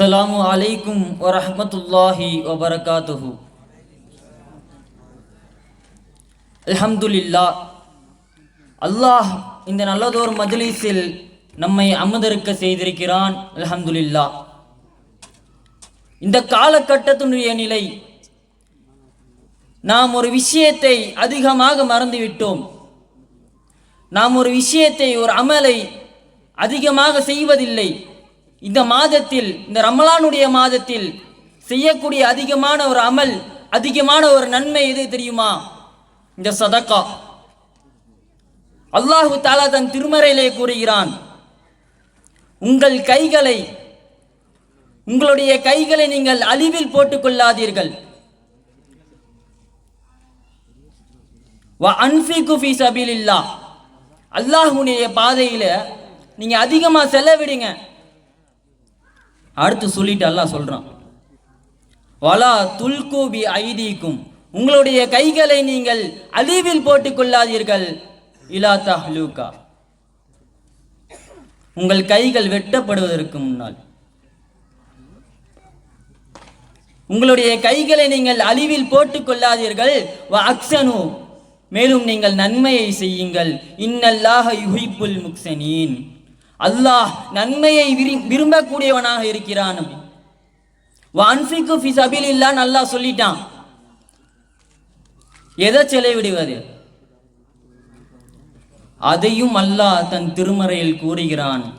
அஸ்ஸலாமு அலைக்கும் வரஹ்மத்துல்லாஹி வபரகாத்துஹு அல்ஹம்துலில்லா அல்லாஹ் இந்த நல்லதோர் மஜ்லீஸில் நம்மை அமர்ந்திருக்க செய்திருக்கிறான். அல்ஹம்துலில்லா இந்த காலகட்டத்தினுடைய நிலை நாம் ஒரு விஷயத்தை அதிகமாக மறந்துவிட்டோம். நாம் ஒரு விஷயத்தை ஒரு அமலை அதிகமாக செய்வதில்லை. இந்த மாதத்தில் இந்த ரமலானுடைய மாதத்தில் செய்யக்கூடிய அதிகமான ஒரு அமல் அதிகமான ஒரு நன்மை எது தெரியுமா? இந்த சதக்கா. அல்லாஹு தாலா தன் திருமறையிலே கூறுகிறான் உங்கள் கைகளை உங்களுடைய கைகளை நீங்கள் அழிவில் போட்டுக் கொள்ளாதீர்கள். அல்லாஹுடைய பாதையில் நீங்கள் அதிகமாக செலவிடுங்க. அடுத்து சொல்லிட்டு அல்லாஹ் சொல்கிறான் வலா துல்கூபி ஐதீக்கும். உங்களுடைய கைகளை நீங்கள் அழிவில் போட்டுக் கொள்ளாதீர்கள் இலா தஹ்லூகா. உங்கள் கைகள் வெட்டப்படுவதற்கு முன்னால். உங்களுடைய கைகளை நீங்கள் அழிவில் போட்டுக் கொள்ளாதீர்கள் மேலும் நீங்கள் நன்மையை செய்யுங்கள். இன்னல்லாக யுஹிப்புல் முக்சனீன் அல்லாஹ் நன்மையை விரி- விரும்பக்கூடியவனாக இருக்கிறான் வான்ஃபிக்கு ஃபி இல்லான்னு நல்லா சொல்லிட்டான். எதை செலவிடுவது? அதையும் அல்லாஹ் தன் திருமறையில் கூறுகிறான்.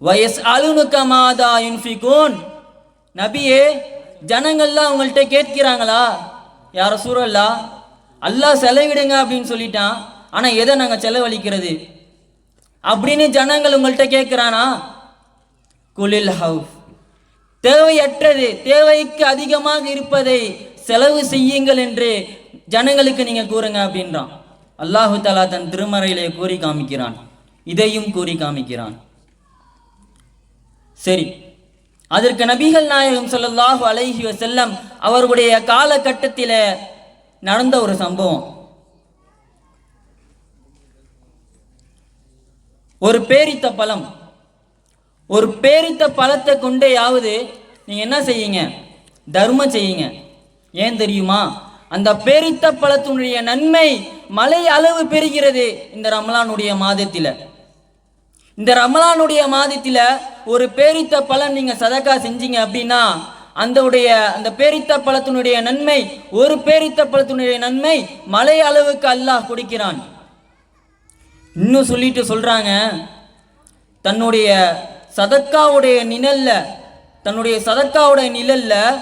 வயஸ் அலுனுக்க மாதா இன்ஃபிகோன் நபியே ஜனங்கள்லாம் அவங்கள்ட்ட கேட்கிறாங்களா? யார சூழல்லா அல்லாஹ் செலவிடுங்க அப்படின்னு சொல்லிட்டான். ஆனால் எதை நாங்கள் செலவழிக்கிறது? அப்படின்னு ஜனங்கள் உங்கள்கிட்ட கேட்குறானா குலில் ஹவுஃப். தேவையற்றது தேவைக்கு அதிகமாக இருப்பதை செலவு செய்யுங்கள் என்று ஜனங்களுக்கு நீங்கள் கூறுங்க அப்படின்றான். அல்லாஹு தலா தன் திருமறையிலே கூறி காமிக்கிறான். இதையும் கூறி காமிக்கிறான். சரி. அதற்கு நபிகள் நாயகம் சொல்லல்லாஹு அலைஹி வசல்லம் அவர்களுடைய காலகட்டத்தில் நடந்த ஒரு சம்பவம். ஒரு பேரித்த பழம். ஒரு பேரித்த பழத்தை கொண்டேயாவது நீங்கள் என்ன செய்யுங்க? தர்மம் செய்யுங்க. ஏன் தெரியுமா? அந்த பேரித்த பழத்தினுடைய நன்மை மலை அளவு பெறுகிறது இந்த ரமலானுடைய மாதத்தில். இந்த ரமலானுடைய மாதத்தில் ஒரு பேரித்த பழம் நீங்கள் சதக்கா செஞ்சீங்க அப்படின்னா அந்த உடைய அந்த பேரித்த பழத்தினுடைய நன்மை ஒரு பேரித்த பழத்தினுடைய நன்மை மலை அளவுக்கு அல்லாஹ் கொடுக்கிறான். இன்னும் சொல்லிட்டு சொல்கிறாங்க தன்னுடைய சதக்காவுடைய நிழலில் தன்னுடைய சதக்காவுடைய நிழலில்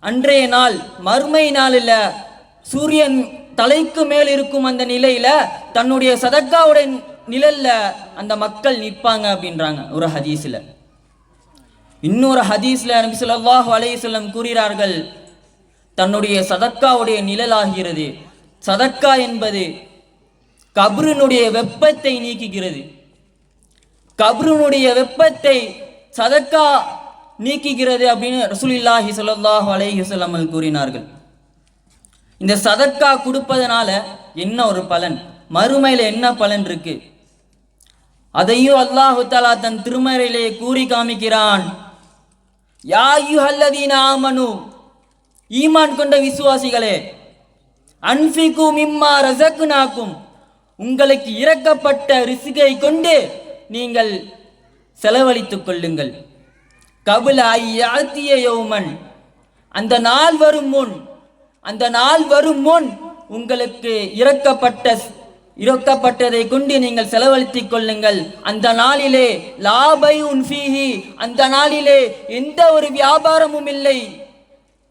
அன்றைய நாள் மறுமை நாளில் சூரியன் தலைக்கு மேல் இருக்கும் அந்த நிலையில் தன்னுடைய சதக்காவுடைய நிழலில் அந்த மக்கள் நிற்பாங்க அப்படின்றாங்க ஒரு ஹதீஸில். இன்னொரு ஹதீஸில் நபி ஸல்லல்லாஹு அலையம் கூறுகிறார்கள் தன்னுடைய சதக்காவுடைய நிழலாகிறது. சதக்கா என்பது கபருனுடைய வெப்பத்தை நீக்குகிறது. கபருனுடைய வெப்பத்தை சதக்கா நீக்குகிறது அப்படின்னு ரசூலில்லாஹி சொல்லாஹு அலைஹி சொல்லாமல் கூறினார்கள். இந்த சதக்கா கொடுப்பதனால என்ன ஒரு பலன்? மறுமையில் என்ன பலன் இருக்கு? அதையும் அல்லாஹு தலா தன் திருமறையிலே கூறி காமிக்கிறான். யா அய்யுஹல்லதீன ஆமனு ஈமான் கொண்ட விசுவாசிகளே அன்பிக்கும் இம்மா ரசக்கு நாக்கும் உங்களுக்கு இறக்கப்பட்ட ரிசுகை கொண்டு நீங்கள் செலவழித்துக் கொள்ளுங்கள். கபுல ஐயாத்திய யோமன். அந்த நாள் வரும் முன் அந்த நாள் வரும் முன் உங்களுக்கு இறக்கப்பட்ட இறக்கப்பட்டதை கொண்டு நீங்கள் செலவழித்துக் கொள்ளுங்கள். அந்த நாளிலே லாபை உன்ஃபீஹி அந்த நாளிலே எந்த ஒரு வியாபாரமும் இல்லை.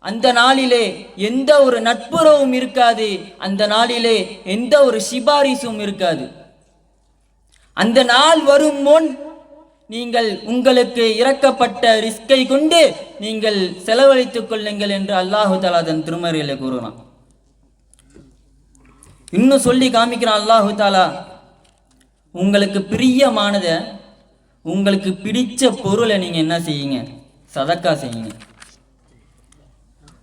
அந்த நாளிலே எந்த ஒரு நட்புறவும் இருக்காது. அந்த நாளிலே எந்த ஒரு சிபாரிசும் இருக்காது. அந்த நாள் வரும் முன் நீங்கள் உங்களுக்கு இறக்கப்பட்ட ரிஸ்கை கொண்டு நீங்கள் செலவழித்துக் கொள்ளுங்கள் என்று அல்லாஹு தாலா தன் திருமறையில் கூறுறான் இன்னும் சொல்லி காமிக்கிறான் அல்லாஹு தாலா உங்களுக்கு பிரியமானத உங்களுக்கு பிடிச்ச பொருளை நீங்கள் என்ன செய்யுங்க? சதக்கா செய்யுங்க.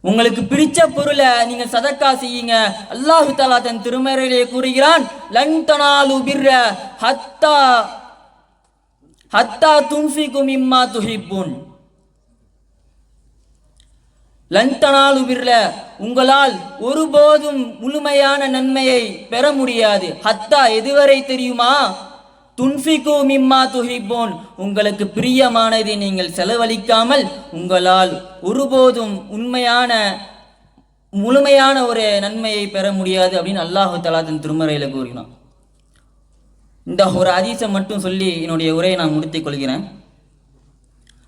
உங்களுக்கு பிடிச்ச பொருளை நீங்க சதக்கா செய்யுங்க. அல்லாஹு தாலா தன் திருமறையிலே கூறுகிறான் லன் தனாலு பிர்ர ஹத்தா ஹத்தா துன்ஃபிகு மிம்மா துஹிப்புன். லந்தனாலு பிர்ல உங்களால் ஒருபோதும் முழுமையான நன்மையை பெற முடியாது. ஹத்தா எதுவரை தெரியுமா? துன்ஃபிகு மிம்மா துஹிப்போன். உங்களுக்கு பிரியமானதை நீங்கள் செலவழிக்காமல் உங்களால் ஒருபோதும் உண்மையான முழுமையான ஒரு நன்மையை பெற முடியாது அப்படின்னு அல்லாஹு தலா தன் திருமறையில் கூறினான். இந்த ஒரு அதிசம் மட்டும் சொல்லி என்னுடைய உரையை நான் முடித்துக் கொள்கிறேன்.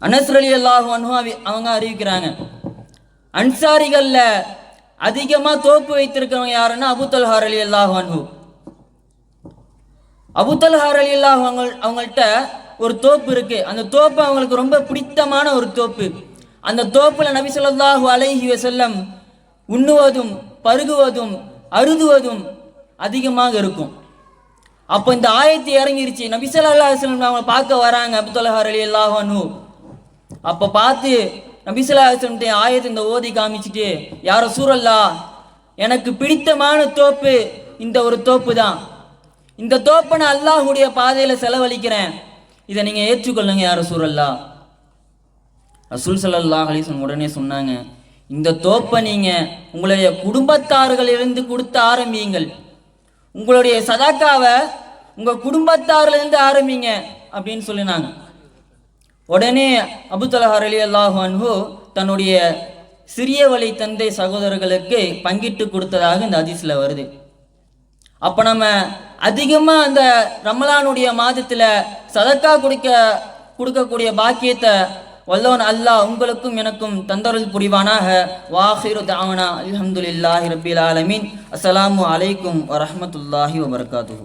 அனஸ்ரலி அல்லாஹு அவங்க அறிவிக்கிறாங்க அன்சாரிகளில் அதிகமாக தோப்பு வைத்திருக்கிறவங்க யாருன்னா அபுத்தல்ஹார் அலி அல்லாஹு அன்ஹு. அபுத்தல்ஹார் அலி அல்லாஹ் அவங்க அவங்கள்ட்ட ஒரு தோப்பு இருக்கு. அந்த தோப்பு அவங்களுக்கு ரொம்ப பிடித்தமான ஒரு தோப்பு. அந்த தோப்புல நபி சொல்லாஹு அலைஹி வசல்லம் உண்ணுவதும் பருகுவதும் அருதுவதும் அதிகமாக இருக்கும். அப்போ இந்த ஆயத்து இறங்கிருச்சு. நபி ஸல்லல்லாஹு அவங்க பார்க்க வராங்க அபுத்தல்ஹார் அலி அல்லாஹ் அப்போ பார்த்து நபிசுல்லாசனுடைய ஆயத்தை இந்த ஓதி காமிச்சிட்டு யாரோ சூரல்லா எனக்கு பிடித்தமான தோப்பு இந்த ஒரு தோப்பு தான் இந்த தோப்பை நான் அல்லாஹுடைய பாதையில் செலவழிக்கிறேன். இதை நீங்கள் ஏற்றுக்கொள்ளுங்க யாரோ சூரல்லா ரசூல் சல்லா அலைஹி உடனே சொன்னாங்க இந்த தோப்பை நீங்கள் உங்களுடைய குடும்பத்தார்களிலிருந்து கொடுத்து ஆரம்பியுங்கள். உங்களுடைய சதாக்காவை உங்கள் குடும்பத்தாரிலிருந்து ஆரம்பிங்க அப்படின்னு சொல்லினாங்க. உடனே அபுத்தலஹர் அலி அல்லாஹு அன்ஹு தன்னுடைய சிறிய வழி தந்தை சகோதரர்களுக்கு பங்கிட்டு கொடுத்ததாக இந்த ஹதீஸ்ல வருது. அப்போ நம்ம அதிகமாக அந்த ரமலானுடைய மாதத்தில் சதக்கா கொடுக்க கொடுக்கக்கூடிய பாக்கியத்தை வல்லவன் அல்லாஹ் உங்களுக்கும் எனக்கும் தந்தருள் புரிவானாக. வாஹிரு தாவனா அலமதுல்லாஹி ரபில் ஆலமீன். அஸ்லாம் அலைக்கும் வரமத்துல்லாஹி வபர்காத்து